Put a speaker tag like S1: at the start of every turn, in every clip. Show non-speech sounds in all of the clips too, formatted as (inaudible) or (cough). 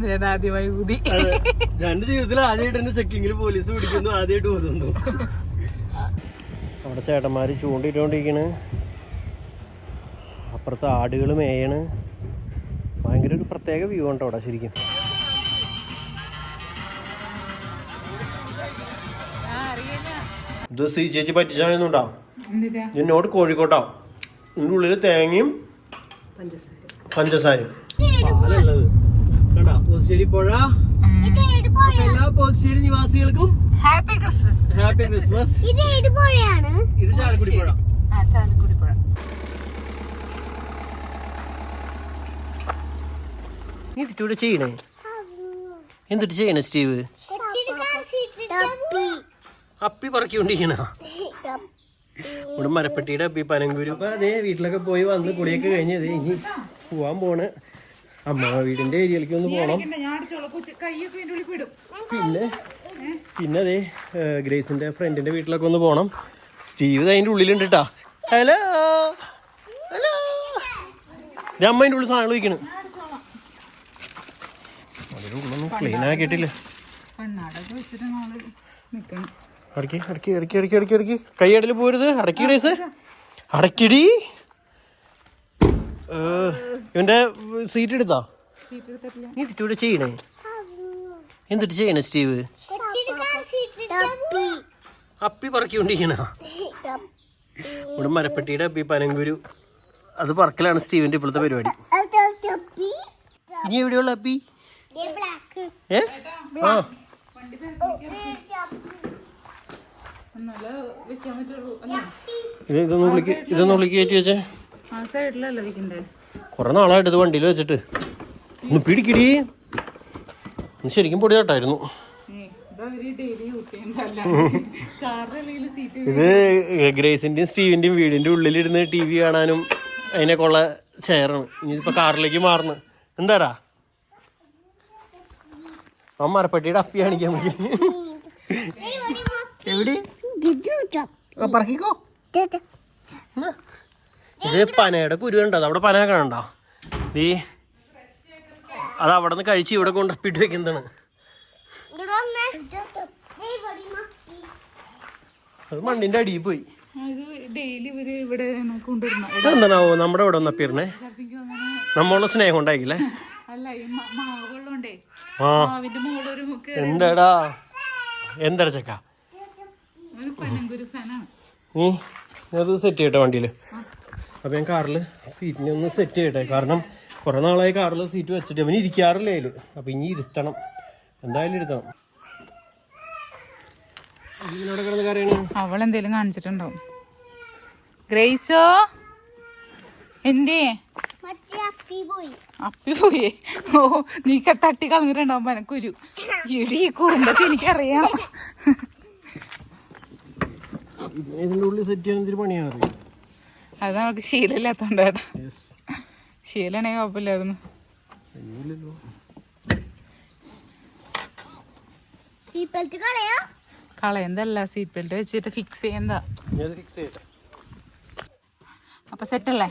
S1: ജീവിതത്തിലാണ് ഞാൻ ആദ്യമായി ഊതി.
S2: എന്റെ ജീവിതത്തിൽ ആദ്യമായിട്ട് എന്നെ ചെക്കിങ്ങിൽ പോലീസ് പിടിക്കുന്നു ആദ്യമായിട്ട് ഊതുന്നു. അവിടെ ചേട്ടന്മാര് ചൂണ്ടിട്ടോണ്ടിരിക്കണ്. അപ്പുറത്ത് ആടുകൾ മേയണ്. ഭയങ്കര ഒരു പ്രത്യേക വ്യൂ ഉണ്ട് അവിടെ ശരിക്കും. ഇത് സി ചേച്ചി പറ്റിച്ചാണെന്നുണ്ടാ എന്നോട് കോഴിക്കോട്ടാ. ഇതിന്റെ ഉള്ളിൽ തേങ്ങയും പഞ്ചസാരയും. പാലുള്ളത് പോശ്ശേരി പുഴ. അപ്പൊ എല്ലാ പോശ്ശേരി നിവാസികൾക്കും
S1: ഹാപ്പി ക്രിസ്മസ്
S2: ഹാപ്പി ക്രിസ്മസ്
S3: ഇത് ഏത് പുഴയാണ്?
S2: ഇത് ചാലക്കുടി പുഴ.
S1: ആ ചാലക്കുടി പുഴ.
S2: എന്തിട്ടൂടെ ചെയ്യണേ? എന്തിട്ട് ചെയ്യണേ സ്റ്റീവ്? അപ്പി പറക്കൊണ്ടിരിക്കണ. ഇവിടെ മരപ്പെട്ടിയുടെ അപ്പി പനങ്കുരു. അപ്പൊ അതേ വീട്ടിലൊക്കെ പോയി വന്ന് കുളിയൊക്കെ കഴിഞ്ഞത് ദേ ഇനി പോവാൻ പോണ്. അമ്മ വീടിന്റെ ഏരിയയിലേക്ക് ഒന്ന്
S1: വിടും
S2: പിന്നെ? പിന്നെ അതെ ഗ്രേസിന്റെ ഫ്രണ്ടിന്റെ വീട്ടിലൊക്കെ ഒന്ന് പോണം. സ്റ്റീവ് അതിന്റെ ഉള്ളിലുണ്ട് കേട്ടാ ഹലോ? ഹലോ? അമ്മ അതിന്റെ ഉള്ളിൽ സാധനങ്ങൾ വയ്ക്കണ്. അതിന്റെ ഉള്ളൊന്നും ക്ലീൻ ആക്കിയിട്ടില്ല.
S1: നിക്കണം.
S2: അടക്കി അടക്കി അടക്കി അടക്കി അടക്കി കൈ അടൽ പോരുത്. അടക്കി ഗ്രേസ്. അടക്കിടി. ഇവന്റെ സീറ്റ് എടുത്താ?
S1: സീറ്റ് എടുത്തിട്ടില്ല
S2: എന്തിട്ട് ഇവിടെ ചെയ്യണേ? എന്തിട്ട് ചെയ്യണേ സ്റ്റീവ്? അപ്പി പറക്കൊണ്ടിരിക്കണ. ഇവിടെ മരപ്പെട്ടിയുടെ അപ്പി പനങ്കുരു. അത് പറക്കലാണ് സ്റ്റീവിന്റെ ഇപ്പോഴത്തെ പരിപാടി. ഇനി എവിടെയുള്ള അപ്പി? ഏ? ആ. ഇതൊന്ന് വിളിക്ക് ഇതൊന്ന് വിളിക്ക് കയറ്റി വെച്ചേ. കുറെ നാളായിട്ട് ഇത് വണ്ടിയിൽ വെച്ചിട്ട്. ഒന്ന് പിടിക്കിടി. ഒന്ന് ശരിക്കും പൊടി തട്ടായിരുന്നു
S1: ഇത് ഡെയിലി യൂസ് ചെയ്യുന്നതല്ല? കാറിന്റെ അല്ലെങ്കിൽ സീറ്റ്
S2: ഇത് ഗ്രേസിന്റെയും സ്റ്റീവിന്റെയും വീടിന്റെ ഉള്ളിലിരുന്ന് ടി വി കാണാനും അതിനൊക്കെ ഉള്ള ചെയറാണ്. ഇനി ഇപ്പൊ കാറിലേക്ക് മാറുന്നു എന്താടാ? ആ മരപ്പെട്ടിയുടെ അപ്പി കാണിക്കാൻ പറ്റി എവിടെ? പറക്കിക്കോ. ഇത് പനയുടെ കുരു അവിടെ പന കാണണ്ടോ നീ അത് അവിടെ നിന്ന് കഴിച്ച് ഇവിടെ കൊണ്ട് അപ്പിട്ട് വെക്കുന്നതാണ് അത് മണ്ണിന്റെ അടിയിൽ പോയി. ഇതെന്താണാവോ നമ്മുടെ ഇവിടെ ഒന്ന് അപ്പിരണേ നമ്മളുടെ സ്നേഹം
S1: മാവുള്ളോണ്ടേ
S2: ആ. എന്താടാ? എന്താടാ ചക്ക? നീ അത് സെറ്റ് ചെയ്യട്ടെ വണ്ടിയിൽ അപ്പം ഞാൻ കാറിൽ സീറ്റിനെ ഒന്ന് സെറ്റ് ചെയ്യട്ടെ. കാരണം കുറേ നാളായി കാറിൽ സീറ്റ് വെച്ചിട്ട് അവന് ഇരിക്കാറില്ല അതിൽ അപ്പം ഇനി ഇരുത്തണം. എന്തായാലും ഇരുത്തണം.
S1: അവൾ എന്തേലും കാണിച്ചിട്ടുണ്ടാവും ഗ്രേസോ? എന്തേ അപ്പി പോയി. ഓ നീ തട്ടി കളഞ്ഞിട്ടുണ്ടാവും മനക്കുരു. ഇടി ഈ കുറുമ്പത്തി എനിക്കറിയാം.
S2: ഇതിന്റെ ഉള്ളിൽ സെറ്റ് ചെയ്യാൻ എന്തൊരു പണിയാണ് അറിയാം?
S1: അത് നമുക്ക് ശീലമില്ലാത്തോണ്ടാണ് ശീലാണെങ്കിൽ കുഴപ്പമില്ലായിരുന്നു. കളയന്തല്ല സീറ്റ് ബെൽറ്റ് വെച്ചിട്ട് ഫിക്സ് ചെയ്യുന്നതാ.
S2: ഞാൻ ഫിക്സ് ചെയ്യട്ടെ.
S1: അപ്പൊ സെറ്റല്ലേ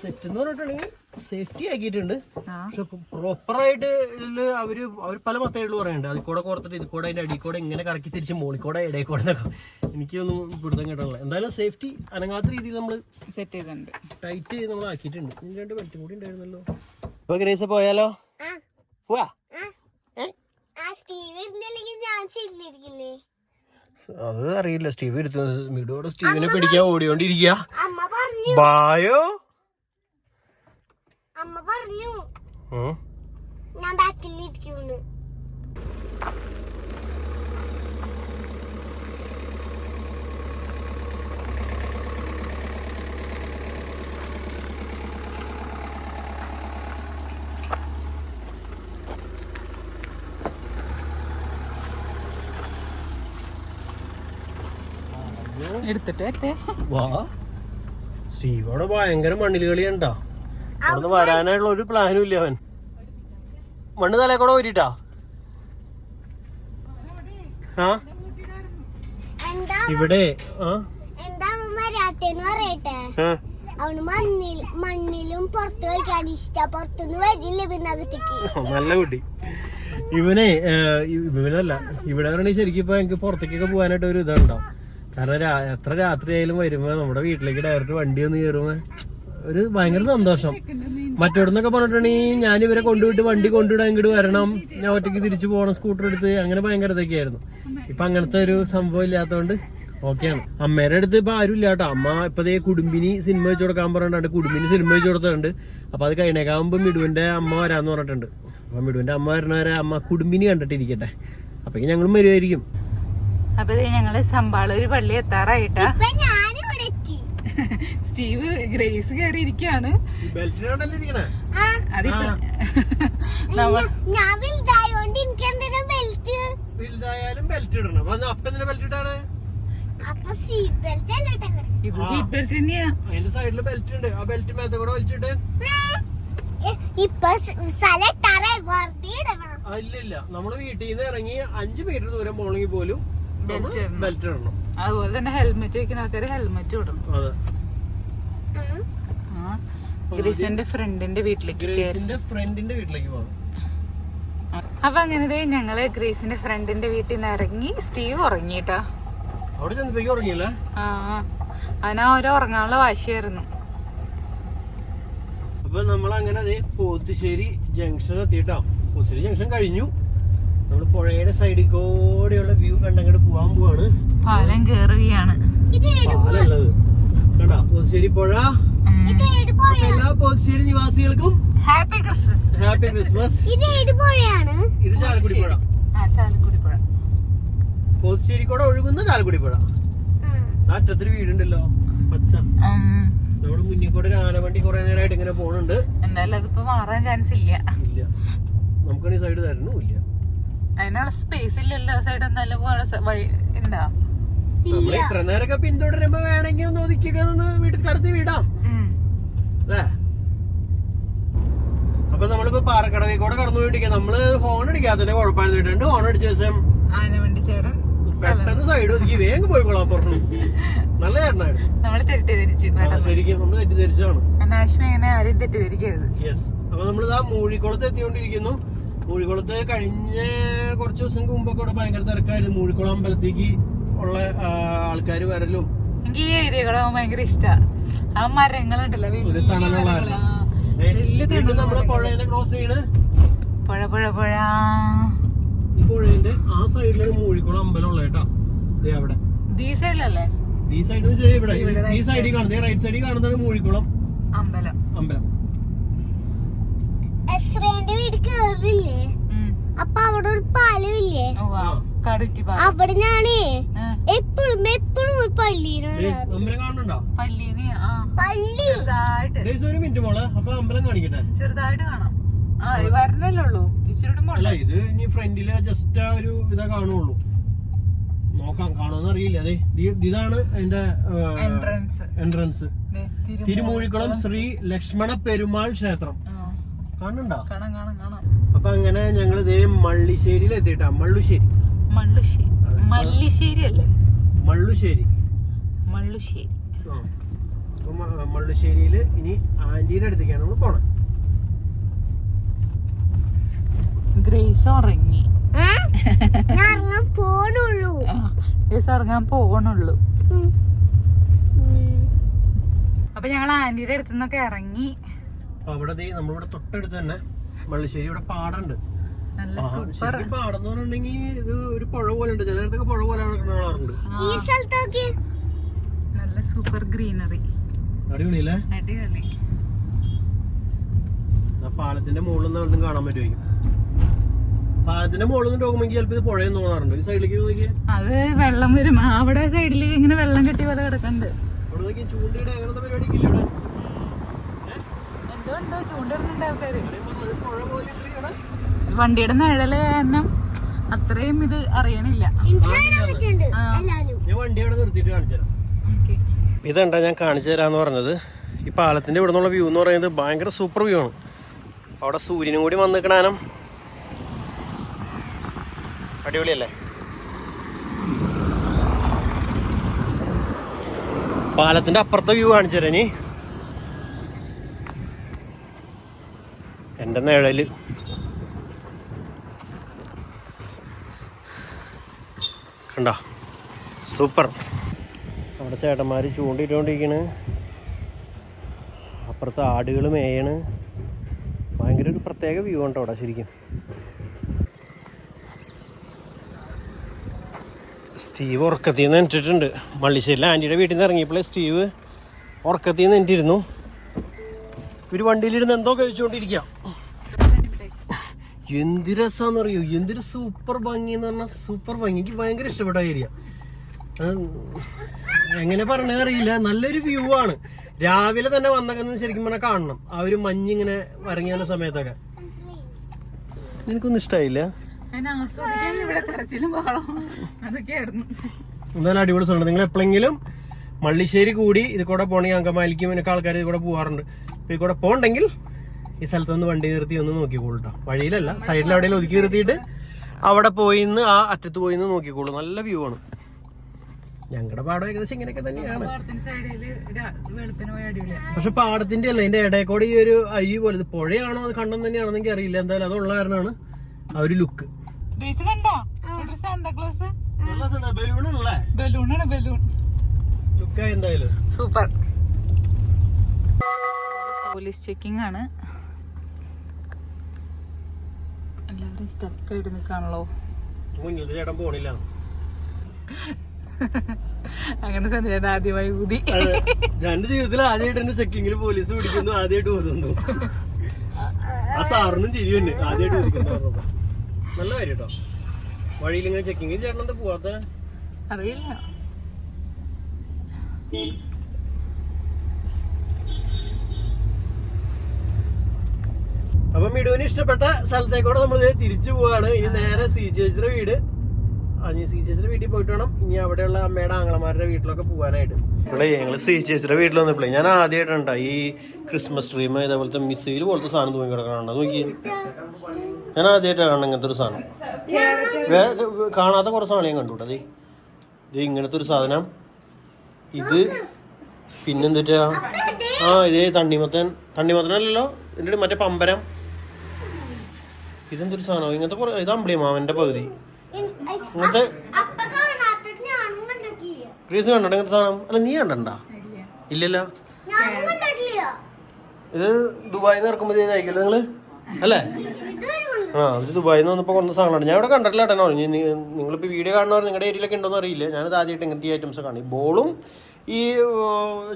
S2: സെറ്റ് എന്ന് പറഞ്ഞിട്ടുണ്ടെങ്കിൽ സേഫ്റ്റി ആക്കിയിട്ടുണ്ട്. പക്ഷെ പ്രോപ്പറായിട്ട് ഇതിൽ അവർ അവർ പല മത്തകളും പറയുന്നുണ്ട് അതിൽ കൂടെ കോർത്തിട്ട് ഇത് കൂടെ അതിന്റെ അടി കൂടെ ഇങ്ങനെ കറക്കി തിരിച്ച് മോളിക്കൂടെ കൂടെ ഇടയിൽ കൂടെ എന്നൊക്കെ എനിക്കൊന്നും പിടുത്തം കിട്ടണില്ല എന്തായാലും സേഫ്റ്റി അനങ്ങാത്ത രീതിയിൽ നമ്മൾ
S1: സെറ്റ് ചെയ്തിട്ടുണ്ട്.
S2: ടൈറ്റ് ചെയ്ത് നമ്മൾ ആക്കിയിട്ടുണ്ട്. ഇനി രണ്ട് ബെൽറ്റും കൂടി ഉണ്ടായിരുന്നല്ലോ. ഇപ്പൊ ഗ്രേസ് പോയാലോ? പോവാ. അത് അറിയില്ല. സ്റ്റീവ് എടുത്തു മിഡോടെ സ്റ്റീവിനെ പിടിക്കാൻ ഓടിക്കൊണ്ടിരിക്കുക
S3: അമ്മ പറഞ്ഞു.
S2: ബായോ?
S3: അമ്മ പറഞ്ഞു. ഞാൻ ബാക്കിലിരിക്കുന്നു.
S1: എടുത്തിട്ട്
S2: വാ. സ്റ്റീവോടെ ഭയങ്കര മണ്ണിൽ കളിയാണ്ടാ. അവിടുന്ന് വരാനായുള്ള ഒരു പ്ലാനും ഇല്ല അവൻ. മണ്ണ് തലേ കൂടെ ഊരിട്ടാ ആ? ഇവിടെ.
S3: മണ്ണിലും പുറത്ത് കളിക്കാൻ ഇഷ്ട. പുറത്തുനിന്ന് വരില്ല പിന്നെ
S2: നല്ല കുട്ടി. ഇവനെ ഇവനല്ല. ഇവിടെ പറഞ്ഞാൽ ശരിക്കും ഇപ്പൊ എനിക്ക് പുറത്തേക്കൊക്കെ പോകാനായിട്ട് ഒരു ഇതുണ്ടാവും. കാരണം എത്ര രാത്രി ആയാലും വരുമ്പോ നമ്മുടെ വീട്ടിലേക്ക് ഡയറക്റ്റ് വണ്ടി ഒന്ന് കയറുമ്പോ ഒരു ഭയങ്കര സന്തോഷം. മറ്റോടന്നൊക്കെ പറഞ്ഞിട്ടുണ്ടെങ്കിൽ ഞാൻ ഇവരെ കൊണ്ടുപോയിട്ട് വണ്ടി കൊണ്ടുവിടാൻ ഇങ്ങോട്ട് വരണം. ഞാൻ ഒറ്റയ്ക്ക് തിരിച്ചു പോകണം സ്കൂട്ടർ എടുത്ത്. അങ്ങനെ ഭയങ്കര ഇതൊക്കെയായിരുന്നു ഇപ്പൊ അങ്ങനത്തെ ഒരു സംഭവം ഇല്ലാത്തതുകൊണ്ട് ഓക്കെയാണ്. അമ്മേടെ അടുത്ത് ഇപ്പൊ ആരും ഇല്ല കേട്ടോ. അമ്മ ഇപ്പൊ ദേ കുടുംബിനി സിനിമ വെച്ച് കൊടുക്കാൻ പറഞ്ഞിട്ടുണ്ട്. കുടുംബിനി സിനിമ വെച്ച് കൊടുത്തിട്ടുണ്ട്. അപ്പൊ അത് കഴിഞ്ഞേക്കാവുമ്പോ മിടുവിന്റെ അമ്മ വരാന്ന് പറഞ്ഞിട്ടുണ്ട്. അപ്പൊ മിടുവിന്റെ അമ്മ വരണവരെ അമ്മ കുടുംബിനി കണ്ടിട്ടിരിക്കട്ടെ. അപ്പൊ ഞങ്ങളും വരുമായിരിക്കും
S1: അപ്പൊ ദേ ഞങ്ങൾ സമ്പാളൂര് പള്ളി എത്താറായിട്ടാ.
S3: ഇപ്പൊ ഞാനിവിടെ എത്തി. (laughs)
S1: സ്റ്റീവ് ഗ്രേസ് കയറി ഇരിക്കാണ്
S3: ആ
S1: അതിപ്പോ (laughs) ഇത് സീറ്റ് ബെൽറ്റ് തന്നെയാ.
S2: അതിന്റെ ബെൽറ്റ് ഉണ്ട്. ആ ബെൽറ്റ് മേത്തെ കൂടെ വലിച്ചിട്ട്? നമ്മൾ വീട്ടിൽ നിന്ന് ഇറങ്ങി അഞ്ച് മീറ്റർ ദൂരം പോലും
S1: ബെൽറ്റ് ഇടണം. അതുപോലെ തന്നെ ഹെൽമെറ്റ് വെക്കുന്ന ആൾക്കാര് ഹെൽമെറ്റ് ഇടണം ഗ്രേസിന്റെ ഫ്രണ്ടിന്റെ വീട്ടിലേക്ക്
S2: ഗ്രേസിന്റെ ഫ്രണ്ടിന്റെ വീട്ടിലേക്ക് പോകണം
S1: അപ്പൊ അങ്ങനെ ഞങ്ങൾ ഗ്രീസിന്റെ ഫ്രണ്ടിന്റെ വീട്ടിൽ നിന്ന് ഇറങ്ങി സ്റ്റീവ് ഉറങ്ങിട്ടാ.
S2: അവിടെ ചെന്നപ്പോഴേക്കും ഉറങ്ങിയില്ല?
S1: ആ അവനാ ഓരോ ഉറങ്ങാനുള്ള വാശിയായിരുന്നു.
S2: അപ്പൊ നമ്മൾ അങ്ങനെ അതെ പോത്തുശ്ശേരി ജംഗ്ഷൻ എത്തിയിട്ടാ. പോത്തുശ്ശേരി ജംഗ്ഷൻ കഴിഞ്ഞു. നമ്മൾ പുഴയുടെ സൈഡിൽ കൂടെയുള്ള വ്യൂ കണ്ടങ്ങോട്ട് പോവാൻ പോവാണ്.
S1: പാലം കേറുകയാണ്.
S3: ഏട്
S2: പാലുള്ളത് കണ്ടാ? പോത്തുശ്ശേരി പുഴ. എല്ലാ പോത്തുശ്ശേരി നിവാസികൾക്കും
S1: ഹാപ്പി ക്രിസ്മസ്
S2: ഹാപ്പി ക്രിസ്മസ്
S3: ഇത് ഏട് പുഴയാണ്
S2: ഇത് ചാലക്കുടി പുഴ
S1: ആ ചാലക്കുടി പുഴ
S2: പോത്തുശ്ശേരി കൂടെ ഒഴുകുന്ന ചാലക്കുടി പുഴ
S3: ആ.
S2: അറ്റത്തൊരു വീടുണ്ടല്ലോ. പച്ച. നമ്മുടെ മുന്നിൽ കൂടെ ഒരു ആനവണ്ടി കുറെ നേരമായിട്ട് ഇങ്ങനെ പോണുണ്ട്.
S1: എന്തായാലും അതിപ്പോ മാറാൻ ചാൻസ് ഇല്ല.
S2: ഇല്ല. നമുക്കാണെങ്കിൽ സൈഡ് തരണമില്ല
S1: അതിനുള്ള സ്പേസ് ഇല്ലല്ലോ. സൈഡ് സ- വഴി ഉണ്ടാ
S2: നമ്മൾ ഇത്ര നേരമൊക്കെ പിന്തുടരുമ്പോ വേണമെങ്കിൽ ഒന്ന് ഒതുക്കിയൊക്കെ ഒന്ന് വീട്ടിൽ കടത്തി വിടാം. അല്ലേ? അപ്പൊ നമ്മളിപ്പോ പാറക്കടവിൽ കൂടെ കടന്നു പോയിട്ടിരിക്കുക നമ്മൾ ഹോൺ അടിക്കാത്തതിന്റെ കുഴപ്പമായിരുന്നു ഹോൺ അടിച്ച ശേഷം പെട്ടെന്ന് സൈഡ് ഒതുക്കി വേഗം പോയിക്കൊള്ളാൻ പറഞ്ഞു. (laughs) നല്ല ചേട്ടനായിരുന്നു.
S1: നമ്മൾ തെറ്റിദ്ധരിച്ചു
S2: ശരിക്കും
S1: ആരും തെറ്റിദ്ധരിക്കരുത്.
S2: യെസ് അപ്പൊ നമ്മളിതാ മൂഴിക്കുളത്ത് എത്തിക്കൊണ്ടിരിക്കുന്നു. മൂഴിക്കുളത്ത് കഴിഞ്ഞ കുറച്ച് ദിവസം മുമ്പൊക്കെ ഇവിടെ ഭയങ്കര തിരക്കായിരുന്നു. മൂഴിക്കുളം അമ്പലത്തേക്ക് ഉള്ള ആൾക്കാർ വരലും.
S1: എനിക്ക് ഈ ഏരിയകളാവും ഭയങ്കര ഇഷ്ടാ. ആ മരങ്ങളുണ്ടല്ലോ വലിയ
S2: ക്രോസ് ചെയ്യണ്.
S1: പുഴ പുഴ പുഴ.
S2: ഈ പുഴേന്റെ ആ സൈഡിലൊരു മൂഴിക്കുളം അമ്പലം ഉള്ളത് കേട്ടോ ദേ അവിടെ.
S1: ഈ സൈഡിലല്ലേ?
S2: ഈ സൈഡ് ഇവിടെ.
S1: ഇവിടെ
S2: ഈ സൈഡിൽ കാണുന്നത്. റൈറ്റ് സൈഡിൽ കാണുന്നതാണ് മൂഴിക്കുളം.
S1: അമ്പലം.
S2: അമ്പലം.
S3: വീട് കേറില്ലേ. അപ്പൊ അവിടെ ഒരു പാലം ഇല്ലേ. അവിടെ ഞാനേ. എപ്പോഴും എപ്പോഴും ഒരു പള്ളിയിലാണ്
S2: കാണുന്നുണ്ടോ?
S1: ആ.
S3: പള്ളി.
S1: ചെറുതായിട്ട്.
S2: ഒരു മിനിറ്റ് മോളെ. അപ്പൊ അമ്പലം കാണിക്കട്ടെ?
S1: ചെറുതായിട്ട് കാണാം. ആ ഇത് വരണല്ലേ ഉള്ളൂ. ഇച്ചിരി
S2: അല്ല ഇത് ഇനി ഫ്രണ്ടിൽ ജസ്റ്റ് ആ ഒരു ഇതാ കാണുള്ളൂ. നോക്കാം കാണുമെന്ന് അറിയില്ല. അതെ ഇതാണ് അതിന്റെ
S1: എൻട്രൻസ്
S2: എൻട്രൻസ് തിരുമൂഴിക്കുളം ശ്രീ ലക്ഷ്മണ പെരുമാൾ ക്ഷേത്രം. കാണുന്നുണ്ടോ?
S1: കാണാം കാണാം കാണാം.
S2: അപ്പൊ അങ്ങനെ ഞങ്ങൾ ഇതേ മള്ളിശ്ശേരിയിൽ എത്തിയിട്ടാ മള്ളുശ്ശേരി.
S1: മള്ളുശ്ശേരി. മല്ലിശ്ശേരി അല്ലേ
S2: മള്ളുശ്ശേരി.
S1: മള്ളുശ്ശേരി.
S2: ആ. അപ്പൊ ഇനി ആന്റീന്റെ അടുത്തേക്കാണ് നമ്മൾ പോണത്.
S1: ഗ്രേസ് ഉറങ്ങി. ഗ്രേസ് ഇറങ്ങാൻ പോകണുള്ളൂ. അപ്പൊ ഞങ്ങൾ ആന്റിയുടെ അടുത്തുനിന്നൊക്കെ ഇറങ്ങി.
S2: അവിടെ നമ്മളിവിടെ തൊട്ടടുത്ത് തന്നെ മള്ളിശ്ശേരി ഇവിടെ പാടുണ്ട്. ശരിക്കും പാടം എന്ന് പറഞ്ഞിട്ടുണ്ടെങ്കിൽ ഇത് ഒരു പുഴ പോലെ ഉണ്ട്. ചിലയിടത്തൊക്കെ പുഴ പോലെ കാണാറുണ്ട്
S3: ഈ സ്ഥലത്തൊക്കെ?
S1: നല്ല സൂപ്പർ ഗ്രീനറി.
S2: അടിപൊളിയല്ലേ?
S1: അടിപൊളി.
S2: പാലത്തിന്റെ മുകളിൽ നിന്ന് വെള്ളം കാണാൻ പറ്റുമായിരിക്കും പാലത്തിന്റെ മുകളിൽ നിന്ന് നോക്കുമ്പോൾ ചിലപ്പോൾ ഇത് പുഴയും തോന്നാറുണ്ട്. ഈ സൈഡിലേക്ക് നോക്കി
S1: അത് വെള്ളം വരും. അവിടെ സൈഡിൽ ഇങ്ങനെ വെള്ളം കെട്ടി പോലെ കിടക്കണ്ട്.
S2: അവിടെ നോക്കി ചൂണ്ടയുടെ അങ്ങനത്തെ പരിപാടി ഇല്ല ഇവിടെ?
S1: ചൂണ്ടിടുന്നുണ്ട് ആൾക്കാര്.
S2: പുഴ പോലെ.
S1: വണ്ടിയുടെ നിഴൽ കാരണം അത്രയും ഇത് അറിയണില്ല.
S3: എല്ലാരും
S2: ഞാൻ കാണിച്ചു തരാം
S1: ഓക്കെ.
S2: ഇതെന്താ ഞാൻ കാണിച്ചു തരാന്ന് പറഞ്ഞത്? ഈ പാലത്തിന്റെ ഇവിടെ നിന്നുള്ള വ്യൂ എന്ന് പറയുന്നത് ഭയങ്കര സൂപ്പർ വ്യൂ ആണ്. അവിടെ സൂര്യനും കൂടി വന്ന് നിൽക്കണാനും അടിപൊളിയല്ലേ? പാലത്തിന്റെ അപ്പുറത്തെ വ്യൂ കാണിച്ചു തരാനി എന്റെ എന്റെ നിഴൽ. കണ്ടോ സൂപ്പർ. അവിടെ ചേട്ടന്മാർ ചൂണ്ടിട്ടുകൊണ്ടിരിക്കണ് അപ്പുറത്ത് ആടുകൾ മേയണ് ഭയങ്കര ഒരു പ്രത്യേക വ്യൂ ഉണ്ടോ അവിടെ ശരിക്കും. സ്റ്റീവ് ഉറക്കത്തിൽ നിന്ന് എനിച്ചിട്ടുണ്ട് മള്ളിശ്ശേരിയിലെ ആന്റിയുടെ വീട്ടിൽ നിന്ന് ഇറങ്ങിയപ്പോൾ സ്റ്റീവ് ഉറക്കത്തിൽ നിന്ന് എനിച്ചിരുന്നു ഒരു വണ്ടിയിലിരുന്ന് എന്തോ കഴിച്ചുകൊണ്ടിരിക്കാം എന്ത് രസാന്ന് അറിയോ എന്തൊരു സൂപ്പർ ഭംഗി എന്ന് പറഞ്ഞാൽ സൂപ്പർ ഭംഗി. എനിക്ക് ഭയങ്കര ഇഷ്ടപ്പെട്ട ഏരിയ എങ്ങനെ പറഞ്ഞത് അറിയില്ല. നല്ലൊരു വ്യൂ ആണ്. രാവിലെ തന്നെ വന്നൊക്കെ ശരിക്കും പറഞ്ഞാൽ കാണണം. ആ ഒരു മഞ്ഞിങ്ങനെ വരങ്ങിയ സമയത്തൊക്കെ.
S1: എനിക്കൊന്നും ഇഷ്ടായില്ല?
S2: എന്തായാലും അടിപൊളി സ്ഥലമാണ് നിങ്ങൾ എപ്പോഴെങ്കിലും മള്ളിശ്ശേരി കൂടി ഇത് കൂടെ പോകണമെങ്കിൽ അങ്കമാലിക്കും ഇതിനൊക്കെ ആൾക്കാർ ഇത് കൂടെ പോകാറുണ്ട് ഇത് കൂടെ പോകണ്ടെങ്കിൽ ഈ സ്ഥലത്ത് നിന്ന് വണ്ടി നിർത്തി ഒന്ന് നോക്കിക്കോളൂ കേട്ടോ വഴിയിലല്ല സൈഡിൽ എവിടെയെങ്കിലും ഒതുക്കി നിർത്തിയിട്ട് അവിടെ പോയി നിന്ന് ആ അറ്റത്ത് പോയി നിന്ന് നോക്കിക്കോളൂ. നല്ല വ്യൂ ആണ്. ഞങ്ങളുടെ പാടം ഏകദേശം ഇങ്ങനെയൊക്കെ തന്നെയാണ്. പക്ഷെ പാടത്തിന്റെ അല്ല ഇതിന്റെ ഇടയിൽ ഈ ഒരു അഴി പോലെ പുഴയാണോ അത് കണ്ടം തന്നെയാണോ എനിക്ക് അറിയില്ല. എന്തായാലും അതുള്ള കാരണമാണ് ആ ഒരു ലുക്ക്
S1: സൂപ്പർ പോലീസ് ചെക്കിംഗ് ആണ്. എല്ലാവരും സ്റ്റക്ക് ആയിട്ട് നിൽക്കാണല്ലോ
S2: ചേട്ടൻ പോണില്ല.
S1: അങ്ങനെ സന്ധ്യയുടെ ആദ്യമായി ഊതി.
S2: എന്റെ ജീവിതത്തിൽ ആദ്യമായിട്ട് എന്നെ ചെക്കിങ്ങിൽ പോലീസ് പിടിക്കുന്നു ആദ്യമായിട്ട് തോന്നുന്നു ആ സാറിനും ചിരി തന്നെ ആദ്യമായിട്ട് നല്ല കാര്യം കേട്ടോ വഴിയിൽ ഇങ്ങനെ ചെക്കിങ്ങിൽ ചേട്ടൻ എന്താ പോവാത്ത?
S1: അറിയില്ല.
S2: അപ്പൊ മിടുവിന് ഇഷ്ടപ്പെട്ട സ്ഥലത്തേക്കൂടെ നമ്മൾ തിരിച്ചു പോവാണ്. ഇനി നേരെ സി ചേച്ചിയുടെ വീട്. സി ചേച്ചിയുടെ വീട്ടിൽ പോയിട്ട് വേണം. ഇനി അവിടെയുള്ള അമ്മയുടെ ആങ്ങളമാരുടെ വീട്ടിലൊക്കെ പോകാനായിട്ട് ഇവിടെ ഞങ്ങൾ സി ചേച്ചിയുടെ വീട്ടിൽ വന്നപ്പോഴേ ഞാൻ ആദ്യമായിട്ടുണ്ട് ഈ ക്രിസ്മസ് ട്രീം ഇതേപോലത്തെ മിസൈൽ പോലത്തെ സാധനം തൂങ്ങി കിടക്കണ നോക്കി ഞാൻ ആദ്യമായിട്ടാണ് കാണുന്നത് ഇങ്ങനത്തെ ഒരു സാധനം. വേറെ കാണാത്ത കുറേ സാധനം ഞാൻ കണ്ടു കേട്ടോ. ഇത് ഇങ്ങനത്തെ ഒരു സാധനം. ഇത് പിന്നെന്താ ആ ഇതേ തണ്ണിമത്തൻ. തണ്ണിമത്തനല്ലല്ലോ? ഇതിന്റെ മറ്റേ പമ്പരം. ഇതെന്തൊരു സാധനം? ഇങ്ങനത്തെ കുറെ ഇത് അമ്പിളി മാമന്റെ പകുതി ഇങ്ങനത്തെ ക്രീസ് കണ്ടോ ഇങ്ങനത്തെ സാധനം? അല്ല നീ കണ്ടണ്ടാ? ഇല്ലല്ലോ? ഇത് ദുബായിൽ നിന്ന് ഇറക്കുമ്പോൾ അയക്കില്ല നിങ്ങൾ? അല്ലേ? ആ ഇത് ദുബായിൽ നിന്ന് വന്നപ്പോൾ കൊണ്ട സാധനമാണ്. ഞാൻ ഇവിടെ കണ്ടിട്ടില്ല കേട്ടോ. നിങ്ങളിപ്പോൾ വീഡിയോ കാണുന്നവർ നിങ്ങളുടെ ഏരിയയിലൊക്കെ ഉണ്ടോന്ന് അറിയില്ല. ഞാനത് ആദ്യമായിട്ട് ഇങ്ങനത്തെ ഐറ്റംസ് കാണും. ബോളും ഈ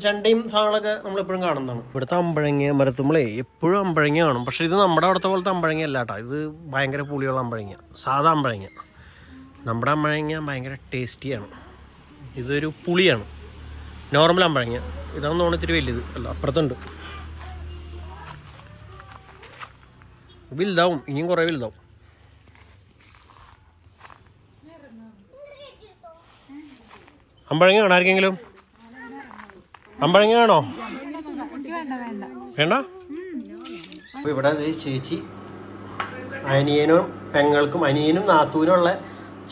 S2: ചണ്ടയും നമ്മൾ നമ്മളെപ്പോഴും കാണുന്നതാണ്. ഇവിടുത്തെ അമ്പഴങ്ങ മരത്തുമ്പളേ എപ്പോഴും അമ്പഴങ്ങ കാണും. പക്ഷേ ഇത് നമ്മുടെ അവിടുത്തെ പോലത്തെ അമ്പഴങ്ങ അല്ല കേട്ടോ ഇത് ഭയങ്കര പുളിയുള്ള അമ്പഴങ്ങ. സാധാ അമ്പഴങ്ങ. നമ്മുടെ അമ്പഴങ്ങ ഭയങ്കര ടേസ്റ്റിയാണ് ഇതൊരു പുളിയാണ്. നോർമൽ അമ്പഴങ്ങ. ഇതാണെന്ന് തോന്നുന്നു ഇത്തിരി വലിയത് അല്ല അപ്പുറത്തുണ്ട്. വലുതാവും. ഇനിയും കുറേ വലുതാവും. അമ്പഴങ്ങ വേണോ ആർക്കെങ്കിലും അമ്പഴങ്ങ വേണോ വേണ്ട? അപ്പൊ ഇവിടെ ചേച്ചി അനിയനും പെങ്ങൾക്കും അനിയനും നാത്തൂനും ഉള്ള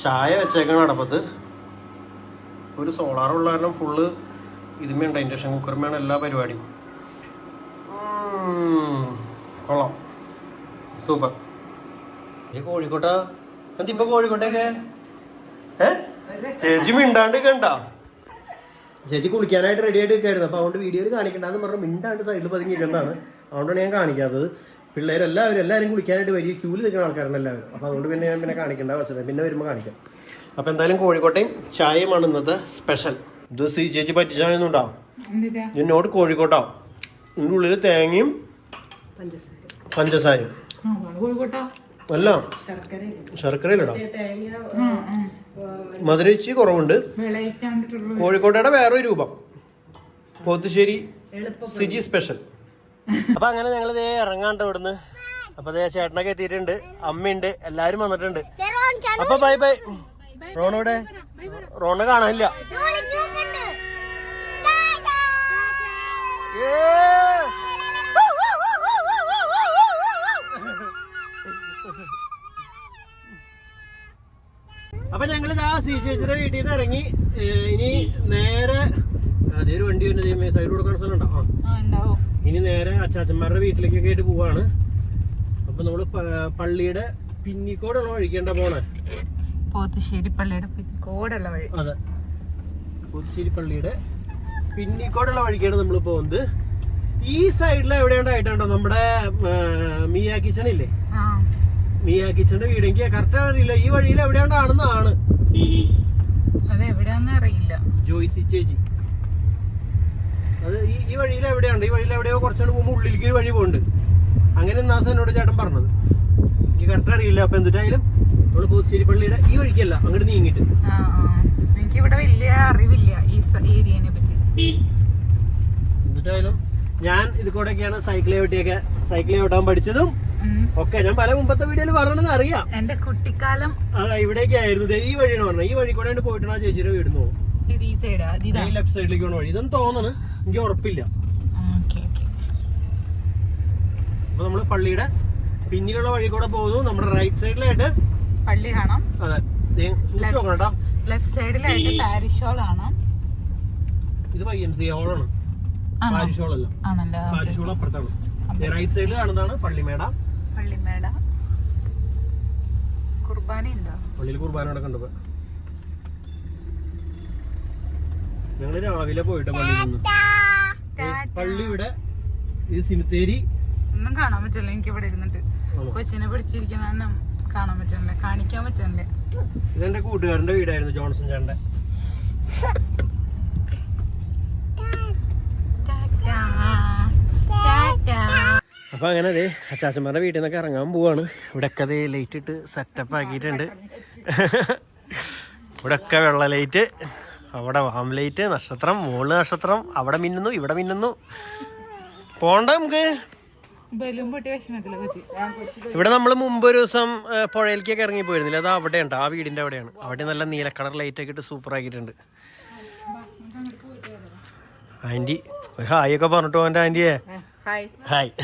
S2: ചായ വെച്ചേക്കണം അടപ്പത്ത് ഒരു സോളാർ ഉള്ള കാരണം ഫുള്ള് ഇതുമേണ്ട ഇൻഡക്ഷൻ കുക്കറുമേണ് എല്ലാ പരിപാടിയും. കൊള്ളാം. സൂപ്പർ ഈ കോഴിക്കോട്ടാ? എന്തിപ്പോ കോഴിക്കോട്ടേക്ക്? ഏ? ചേച്ചി മിണ്ടാണ്ട് കണ്ട ചേച്ചി കുളിക്കാനായിട്ട് റെഡി ആയിട്ട് നിൽക്കായിരുന്നു അപ്പൊ അതുകൊണ്ട് വീഡിയോയിൽ കാണിക്കണ്ടെന്ന് പറഞ്ഞു മിണ്ടാണ്ട് സൈഡിൽ പതുങ്ങി നിൽക്കുന്നതാണ്. അതുകൊണ്ടാണ് ഞാൻ കാണിക്കാത്തത്. പിള്ളേരെല്ലാവരും എല്ലാവരും കുളിക്കാനായിട്ട് വരിക ക്യൂവിൽ നിൽക്കുന്ന ആൾക്കാരാണ് എല്ലാവരും. അപ്പോൾ അതുകൊണ്ട് പിന്നെ ഞാൻ പിന്നെ കാണിക്കേണ്ട വെച്ചത് പിന്നെ വരുമ്പോൾ കാണിക്കാം. അപ്പോൾ എന്തായാലും കോഴിക്കോട്ടെയും ചായയുമാണ് ഇന്നത്തെ സ്പെഷ്യൽ ഇത് സി ചേച്ചി പറ്റിച്ചായൊന്നും ഉണ്ടാവും
S1: എന്നോട്
S2: കോഴിക്കോട്ടോ കോഴിക്കോട്ടാ? ഇതിന്റെ ഉള്ളിൽ തേങ്ങയും പഞ്ചസാരയും. അല്ല ശർക്കരയിലിടാം. മധുരച്ചി കുറവുണ്ട്. കോഴിക്കോട്ടയുടെ വേറൊരു രൂപം. പോത്തുശ്ശേരി സിജി സ്പെഷ്യൽ. അപ്പൊ അങ്ങനെ ഞങ്ങൾ ഇതേ ഇറങ്ങാണ്ട് ഇവിടുന്ന്. അപ്പൊ ദേ ചേട്ടനൊക്കെ എത്തിയിട്ടുണ്ട്. അമ്മയുണ്ട്. എല്ലാരും വന്നിട്ടുണ്ട്. അപ്പൊ ബൈ ബൈ. റോണോടെ റോണ കാണാനില്ല.
S3: വിളിച്ചു
S2: അപ്പൊ ഞങ്ങൾ ആ സി ചേച്ചിയുടെ വീട്ടിൽ നിന്ന് ഇറങ്ങി ഇനി നേരെ അതേ ഒരു വണ്ടി വരുന്നത് സൈഡ് കൊടുക്കാൻ സ്ഥലമുണ്ടോ ആ.
S1: ആ ഉണ്ടാവും.
S2: ഇനി നേരെ അച്ചാച്ചന്മാരുടെ വീട്ടിലേക്കൊക്കെ ആയിട്ട് പോവാണ്. അപ്പൊ നമ്മൾ പള്ളിയുടെ പിന്നിക്കോടുള്ള വഴിക്കേണ്ട പോണേ?
S1: പോത്തുശ്ശേരി പള്ളിയുടെ പിന്നിക്കോടുള്ള വഴി.
S2: അതെ. പോത്തുശ്ശേരി പള്ളിയുടെ പിന്നിക്കോടുള്ള വഴിക്കാണ് നമ്മൾ പോകുന്നത് ഈ സൈഡിൽ എവിടെയാണ്ടായിട്ടുണ്ടോ നമ്മുടെ മിയ കിച്ചൺ ഇല്ലേ? മിയ കിച്ചണിന്റെ വീട് എനിക്ക് കറക്റ്റ് അറിയില്ല. ഈ വഴിയിൽ എവിടെയാണ്ടാണെന്നാണ്
S1: അത് എവിടെയാന്ന് അറിയില്ല.
S2: ജോയ്സി ചേച്ചി. അത് ഈ ഈ വഴിയിൽ എവിടെയുണ്ട്? ഈ വഴിയിൽ എവിടെയോ കുറച്ചുകൂടെ പോകുമ്പോൾ ഉള്ളിലേക്ക് ഒരു വഴി പോകുന്നുണ്ട് അങ്ങനെ നാസം എന്നോട് ചേട്ടൻ പറഞ്ഞത്. എനിക്ക് കറക്റ്റ് അറിയില്ല. അപ്പൊ എന്തിട്ടായാലും നമ്മൾ പുതുശ്ശേരി പള്ളിയുടെ ഈ വഴിക്കല്ല അങ്ങോട്ട് നീങ്ങിട്ട്
S1: എനിക്ക് ഇവിടെ വലിയ അറിവില്ല ഈ ഏരിയനെ പറ്റി.
S2: എന്നിട്ടായാലും ഞാൻ ഇത് കൂടെയൊക്കെയാണ് സൈക്കിൾ ചവിട്ടിയൊക്കെ സൈക്കിൾ ചവിട്ടാൻ പഠിച്ചതും. ഒക്കെ ഞാൻ പല മുമ്പത്തെ വീഡിയോയിൽ പറഞ്ഞത് അറിയാം.
S1: എന്റെ കുട്ടിക്കാലം.
S2: ആ ഇവിടേക്ക് ആയിരുന്നു. ദേ ഈ വഴിയാണ് പറഞ്ഞത്. ഈ വഴി കൂടെ പോയിട്ടാണ് ചേച്ചിയുടെ വീട് പോകും ലെഫ്റ്റ് സൈഡിലേക്ക് പോണ വഴി. ഇതൊന്നും തോന്നണ്. എനിക്ക് ഉറപ്പില്ല. അപ്പൊ നമ്മൾ പള്ളിയുടെ പിന്നിലുള്ള വഴി കൂടെ പോകുന്നു. നമ്മുടെ റൈറ്റ് സൈഡിലായിട്ട്
S1: പള്ളി കാണാം.
S2: അതെ. സൂക്ഷിച്ച് നോക്കണം
S1: ലെഫ്റ്റ് സൈഡിലായിട്ട് പാരിഷ് ഹോൾ ആണ്
S2: ഇത് വൈ എം സി ഹോളാണ്
S1: ആണോ.
S2: പാരിഷ് ഹോൾ
S1: അല്ല.
S2: പാരിഷ് ഹോൾ അപ്പുറത്താണ്. റൈറ്റ് സൈഡിൽ കാണുന്നതാണ് പള്ളിമേട.
S1: പള്ളിമേട കുർബാന ഉണ്ടോ?
S2: പള്ളിയിൽ കുർബാന നടക്കണ്ട് ഇപ്പൊ ഞങ്ങൾ രാവിലെ പോയിട്ട് പള്ളിയിൽ നിന്ന്. പള്ളി ഇവിടെ ഇത് സിമിത്തേരി.
S1: ഒന്നും കാണാൻ പറ്റില്ല എനിക്ക് ഇവിടെ ഇരുന്നിട്ട്. കൊച്ചിനെ പിടിച്ചിരിക്കുന്ന കാണാൻ പറ്റണ്ടേ കാണിക്കാൻ പറ്റണ്ടേ
S2: ഇതെന്റെ കൂട്ടുകാരന്റെ വീടായിരുന്നു ജോൺസൺ ചേട്ടന്റെ
S1: ടാറ്റാ. ടാറ്റാ.
S2: അപ്പൊ അങ്ങനെ അതെ അച്ചാച്ചന്മാരുടെ വീട്ടിൽ നിന്നൊക്കെ ഇറങ്ങാൻ പോവാണ്. ഇവിടെ ഒക്കെ അതേ ലൈറ്റ് ഇട്ട് സെറ്റപ്പ് ആക്കിയിട്ടുണ്ട്. ഇവിടെ ഒക്കെ വെള്ള ലൈറ്റ് അവിടെ വാം ലൈറ്റ് നക്ഷത്രം മുകളിൽ നക്ഷത്രം അവിടെ മിന്നുന്നു ഇവിടെ മിന്നുന്നു. പോണ്ട നമുക്ക്? ഇവിടെ നമ്മൾ മുമ്പ് ഒരു ദിവസം പുഴയിലേക്ക് പുഴയിലേക്കൊക്കെ ഇറങ്ങി പോയിരുന്നില്ല? അത് അവിടെയുണ്ട് ആ വീടിന്റെ അവിടെയാണ്. അവിടെ നല്ല നീല കളർ ലൈറ്റ് ഒക്കെ ഇട്ട് സൂപ്പർ ആക്കിയിട്ടുണ്ട്. ആന്റി ഒരു ഹായൊക്കെ പറഞ്ഞിട്ട് പോകാൻ ആന്റിയെ
S1: ഹായ്
S2: ഹായ് (laughs)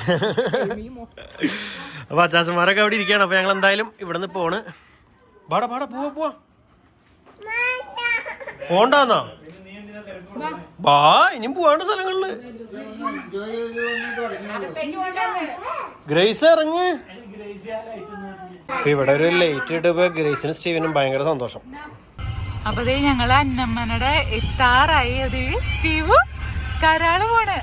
S2: അപ്പൊ അച്ചാച്ചന്മാരൊക്കെ അവിടെ ഇരിക്കുകയാണ്. അപ്പൊ ഞങ്ങൾ എന്തായാലും ഇവിടെ നിന്ന് പോണ്. പാടാ പാടാ പോവാ പോവാ. പോണ്ടാന്നാ? ബാ ഇനിയും പോവാണ്ട് സ്ഥലങ്ങളിൽ. ഗ്രേസ് ഇറങ്ങ്. ഇവിടെ ഒരു ലൈറ്റ് ഇട്ടപ്പോ ഗ്രേസിനും സ്റ്റീവിനും ഭയങ്കര സന്തോഷം.
S1: അപ്പൊ ദേ ഞങ്ങൾ അന്നമ്മനയുടെ എത്താറായി. അത് സ്റ്റീവ് കരാൾ പോണ്.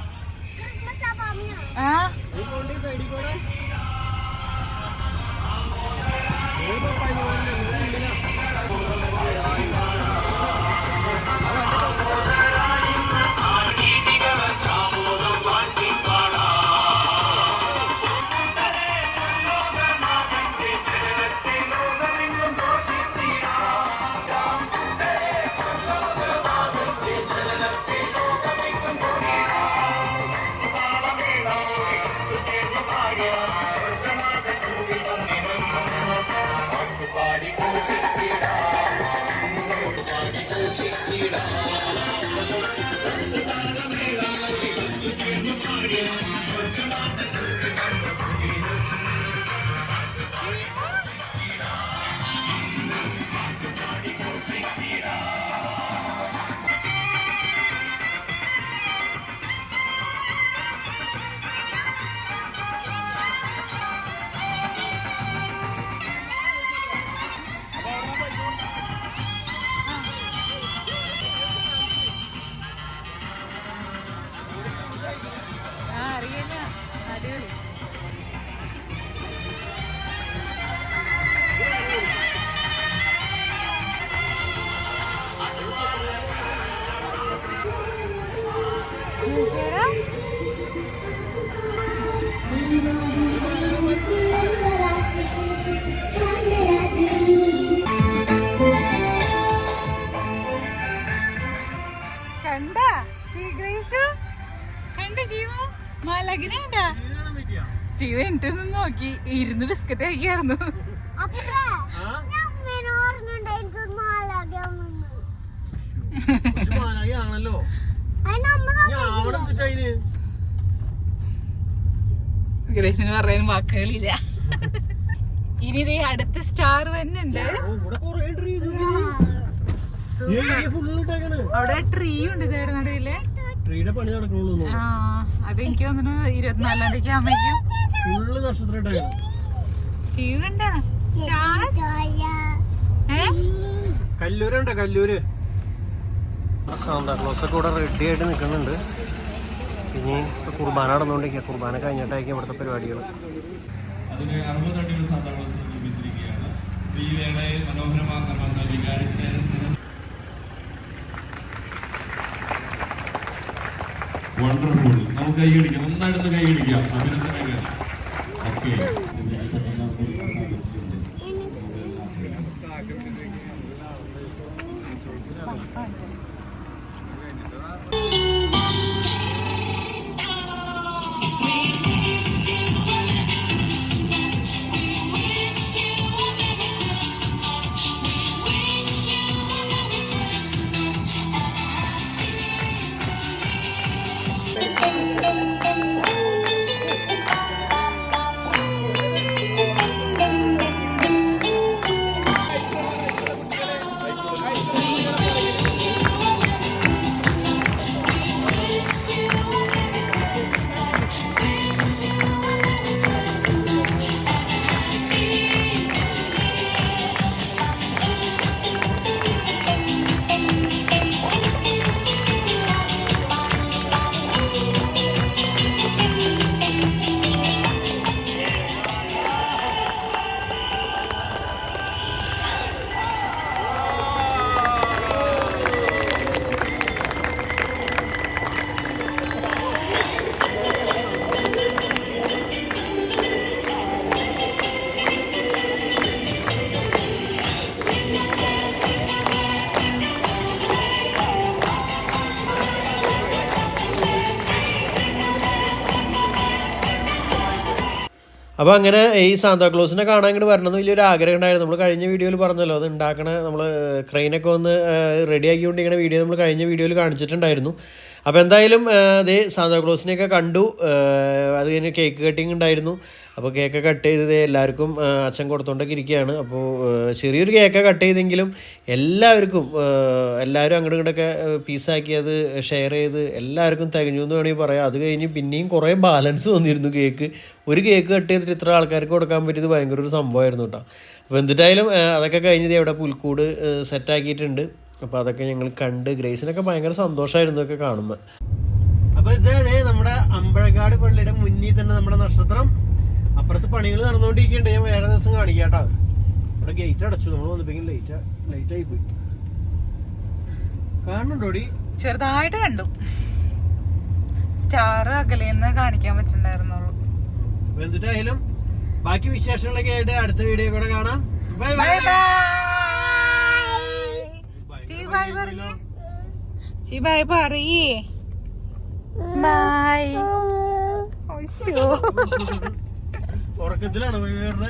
S3: പറഞ്ഞു
S1: അടിപൊളി ഗ്രേസിന് പറയാനും വാക്കുകളില്ല. ഇനി ഇതേ അടുത്ത സ്റ്റാർ
S2: വന്നുണ്ട്.
S1: അവിടെ ട്രീ ഉണ്ട് ഇതേടെ നടുവിൽ.
S2: ട്രീയുടെ പണി നടക്കണുള്ളൂ
S1: ആ അതെനിക്ക് തോന്നുന്നു ഇരുപത്തിനാലാം തീയതി ആകുമ്പോഴേക്കും
S2: ഫുള്ള് നക്ഷത്രം കല്ലൂരുണ്ട് കല്ലൂര്. സാന്താക്ലോസ് ഒക്കെ ഇവിടെ റെഡി ആയിട്ട് നിൽക്കുന്നുണ്ട്. ഇനി ഇപ്പൊ കുർബാന നടന്നുകൊണ്ടിരിക്കുക കുർബാന കഴിഞ്ഞിട്ടായിരിക്കും ഇവിടുത്തെ പരിപാടികൾ
S4: അതിന് നിർമ്മിച്ചിരിക്കുകയാണ് ഈ വേളയെ മനോഹരമാക്കാൻ വന്ന വികാരി വണ്ടർഫുൾ നമുക്ക് കൈയടിക്കാം നന്നായിട്ടൊന്ന് കൈയടിക്കാം അഭിനന്ദനങ്ങൾ. ഓക്കെ. സാധിച്ചിട്ടുണ്ട്
S2: അപ്പോൾ അങ്ങനെ ഈ സാന്താക്ലോസിനെ കാണാൻ ഇങ്ങോട്ട് വരണമെന്ന് വലിയൊരു ആഗ്രഹം ഉണ്ടായിരുന്നു. നമ്മൾ കഴിഞ്ഞ വീഡിയോയിൽ പറഞ്ഞല്ലോ അത് ഉണ്ടാക്കണ നമ്മൾ ക്രെയിനൊക്കെ ഒന്ന് റെഡി ആക്കിക്കൊണ്ടിരിക്കുന്ന വീഡിയോ നമ്മൾ കഴിഞ്ഞ വീഡിയോയിൽ കാണിച്ചിട്ടുണ്ടായിരുന്നു. അപ്പോൾ എന്തായാലും അത് സാന്താക്ലോസിനെയൊക്കെ കണ്ടു. അത് കഴിഞ്ഞ് കേക്ക് കട്ടിങ് ഉണ്ടായിരുന്നു. അപ്പോൾ കേക്ക് കട്ട് ചെയ്ത് ദേ എല്ലാവർക്കും അച്ഛൻ കൊടുത്തോണ്ടൊക്കെ ഇരിക്കുകയാണ്. അപ്പോൾ ചെറിയൊരു കേക്ക് കട്ട് ചെയ്തെങ്കിലും എല്ലാവർക്കും എല്ലാവരും അങ്ങോട്ടും ഇങ്ങോട്ടൊക്കെ പീസാക്കി അത് ഷെയർ ചെയ്ത് എല്ലാവർക്കും തികഞ്ഞു എന്ന് വേണമെങ്കിൽ പറയാം. അത് കഴിഞ്ഞ് പിന്നെയും കുറേ ബാലൻസ് വന്നിരുന്നു കേക്ക്. ഒരു കേക്ക് കട്ട് ചെയ്തിട്ട് ഇത്ര ആൾക്കാർക്ക് കൊടുക്കാൻ പറ്റിയത് ഭയങ്കര ഒരു സംഭവമായിരുന്നു കേട്ടോ. അപ്പോൾ എന്തിട്ടായാലും ആ, അതൊക്കെ കഴിഞ്ഞത് എവിടെ പുൽക്കൂട് സെറ്റാക്കിയിട്ടുണ്ട് അപ്പോൾ അതൊക്കെ ഞങ്ങൾ കണ്ട് ഗ്രേസിനൊക്കെ ഭയങ്കര സന്തോഷമായിരുന്നു ഒക്കെ കാണുമ്പോൾ അപ്പോൾ ഇത് ദേ നമ്മുടെ അമ്പഴക്കാട് പള്ളിയുടെ മുന്നിൽ തന്നെ നമ്മുടെ നക്ഷത്രം. അപ്പുറത്ത് പണികൾ നടന്നുകൊണ്ടിരിക്കുന്നുണ്ട്. ഞാൻ വേറെ ദിവസം കാണിക്കാം കേട്ടോ ഇവിടെ ഗേറ്റ് അടച്ചു. നമ്മൾ വന്നപ്പോഴേക്കും ലേറ്റ് ലേറ്റ് ആയി പോയി. കാണുന്നുണ്ടോടി
S1: ചെറുതായിട്ട് കണ്ടു. സ്റ്റാർ അകലേന്ന് കാണിക്കാൻ പറ്റുന്നുണ്ടായിരുന്നുള്ളൂ
S2: എന്നിട്ടായാലും എന്തിട്ടായാലും ബാക്കി വിശേഷങ്ങളൊക്കെ ആയിട്ട് അടുത്ത വീഡിയോ കൂടെ കാണാം. Bye bye
S1: bye bye Steve bye പറഞ്ഞേ ചി ബൈ. പറയേ ബൈ
S2: ഉറക്കത്തിലാണ് വേറെ